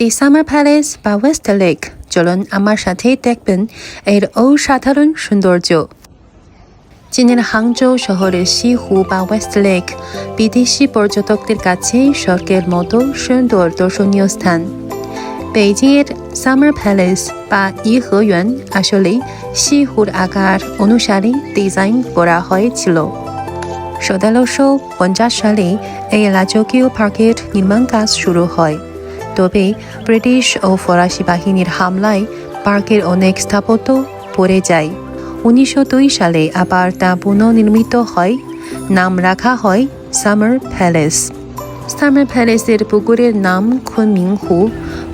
এটি Summer Palace বা West Lake চলুন আমার সাথে দেখবেন এর অসাধারণ সৌন্দর্য। চীনের হাংজৌ শহরের সিহু বা ওয়েস্ট লেক বিদেশি পর্যটকদের কাছে স্বর্গের মতো সুন্দর দর্শনীয় স্থান। বেইজিংয়ের সামার প্যালেস বা ইহেয়ুয়ান আসলে সিহুর আকার অনুসারে ডিজাইন করা হয়েছিল। সতেরোশো পঞ্চাশ সালে এই রাজকীয় পার্কের নির্মাণ কাজ শুরু হয়। তবে ব্রিটিশ ও ফরাসি বাহিনীর হামলায় পার্কের অনেক স্থাপত্য পড়ে যায়। উনিশশো দুই সালে আবার তা পুনর্নির্মিত হয়। নাম রাখা হয় সামার প্যালেস। সামার প্যালেসের পুকুরের নাম খুনমিংহু।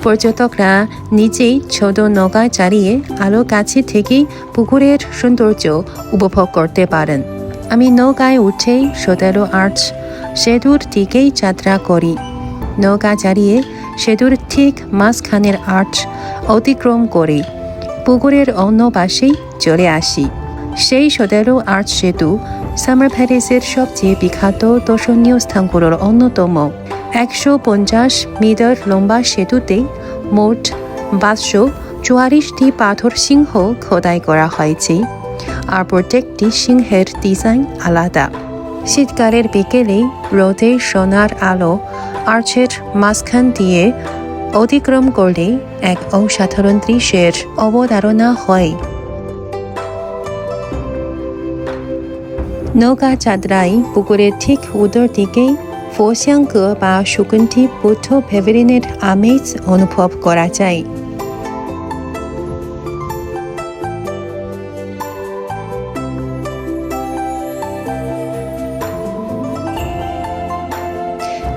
পর্যটকরা নিজেই ছোট নৌকা চালিয়ে আলো কাছে থেকে পুকুরের সৌন্দর্য উপভোগ করতে পারেন। আমি নৌকায় উঠেই সতেরো আর্চ সেতুর দিকেই যাত্রা করি। নৌকা চালিয়ে সেতুর ঠিক মাঝখানের আর্চ অতিক্রম করে পুকুরের অন্য পাশেই চলে আসি। সেই সতেরো আর্চ সেতু সামার প্যারিসের সবচেয়ে বিখ্যাত দর্শনীয় স্থানগুলোর অন্যতম। একশো পঞ্চাশ মিটার লম্বা সেতুতে মোট পাঁচশো চুয়াল্লিশটি পাথর সিংহ খোদাই করা হয়েছে আর প্রত্যেকটি সিংহের ডিজাইন আলাদা। শীতকালের বিকেলে রোদে সোনার আলো আর্চের মাঝখান দিয়ে অতিক্রম করলে এক অসাধারণ দৃশ্যের অবতারণা হয়। নৌকা চাঁদরাই পুকুরের ঠিক উত্তর দিকেই ফোসিয়াঙ্ক বা সুকুন্ঠি বুদ্ধ ভেভেরিনের আমেজ অনুভব করা যায়।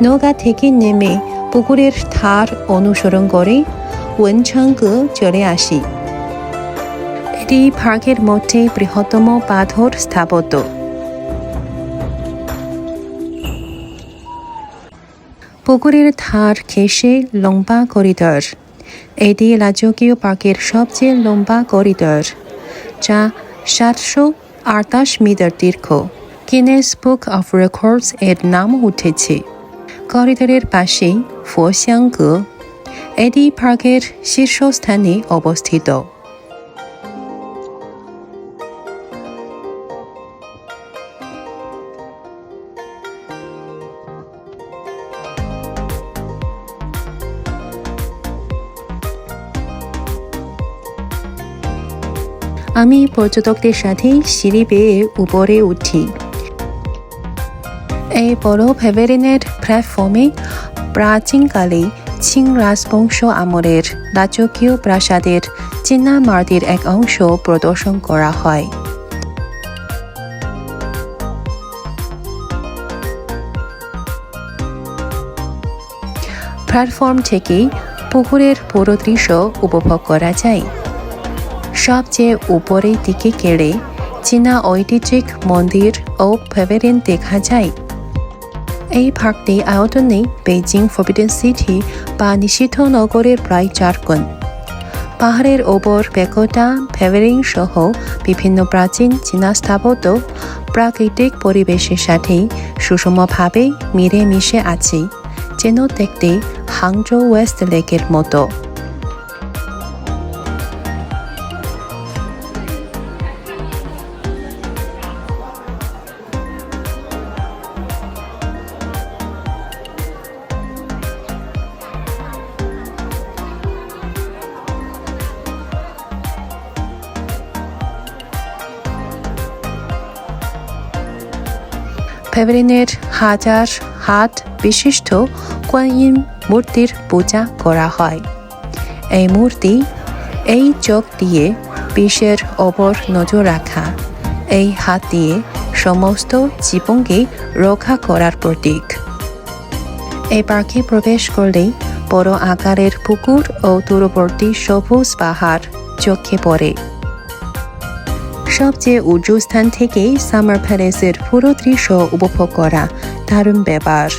নৌকা থেকে নেমে পুকুরের ধার অনুসরণ করে ওয়েনছাঙ্গ চলে আসি। এটি পার্কের মধ্যে বৃহত্তম পাথর স্থাপত্য। পুকুরের ধার ঘেঁষে লম্বা করিডর। এটি রাজকীয় পার্কের সবচেয়ে লম্বা করিডর, যা সাতশো আটাশ মিটার দীর্ঘ। গিনেস বুক অফ রেকর্ডস এর নাম উঠেছে। করিডোরের পাশেই ফোসিয়াঙ্গ এটি পার্কের শীর্ষস্থানে অবস্থিত। আমি পর্যটকদের সাথে সিঁড়ি বেয়ে উপরে উঠি। এই বড় ভেবেরিনের প্ল্যাটফর্মে প্রাচীনকালে চিং রাজবংশ আমলের রাজকীয় প্রাসাদের চীনামার্দির এক অংশ প্রদর্শন করা হয়। প্ল্যাটফর্ম থেকে পুকুরের পুরো দৃশ্য উপভোগ করা যায়। সবচেয়ে উপরের দিকে কেড়ে চীনা ঐতিহ্যিক মন্দির ও প্যাভেলিয়ন দেখা যায়। এই পার্কটি আয়তনে বেইজিং ফরবিডেন সিটি বা নিষিদ্ধ নগরের প্রায় চার গুণ পাহাড়ের ওপর বেকোটা ফেভারিং সহ বিভিন্ন প্রাচীন চীনা স্থাপত্য প্রাকৃতিক পরিবেশের সাথে সুষমভাবে মিলে মিশে আছে, যেন দেখতে হাংজো ওয়েস্ট লেকের মতো। প্যাভিলিয়নের হাজার হাত বিশিষ্ট কোয়াইন মূর্তির পূজা করা হয়। এই মূর্তি এই চোখ দিয়ে বিশ্বের ওপর নজর রাখা, এই হাত দিয়ে সমস্ত জীবনকে রক্ষা করার প্রতীক। এই পাখি প্রবেশ করলেই বড় আকারের পুকুর ও দূরবর্তী সবুজ পাহাড় চোখে পড়ে। সবচেয়ে উঁচু স্থান থেকে সামার প্যালেসের পুরো দৃশ্য উপভোগ করা দারুণ ব্যাপার।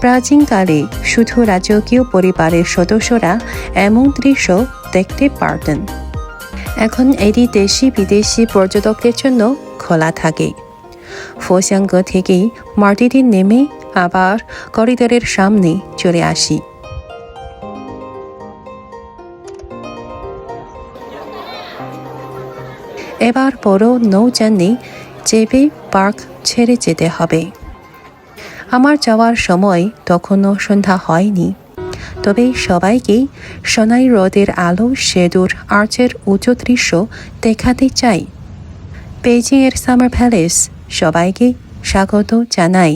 প্রাচীনকালে শুধু রাজকীয় পরিবারের সদস্যরা এমন দৃশ্য দেখতে পারতেন। এখন এটি দেশি বিদেশি পর্যটকদের জন্য খোলা থাকে। ফোসাঙ্গ থেকেই মাটিতে নেমে আবার করিডোরের সামনে চলে আসি। এবার বড় নৌযানে জেবি পার্ক ছেড়ে যেতে হবে। আমার যাওয়ার সময় তখনও সন্ধ্যা হয়নি। তবে সবাইকেই সোনাই হ্রদের আলো, সেদুর, আর্চের উঁচু দৃশ্য দেখাতে চাই। বেজিংয়ের সামার প্যালেস সবাইকে স্বাগত জানাই।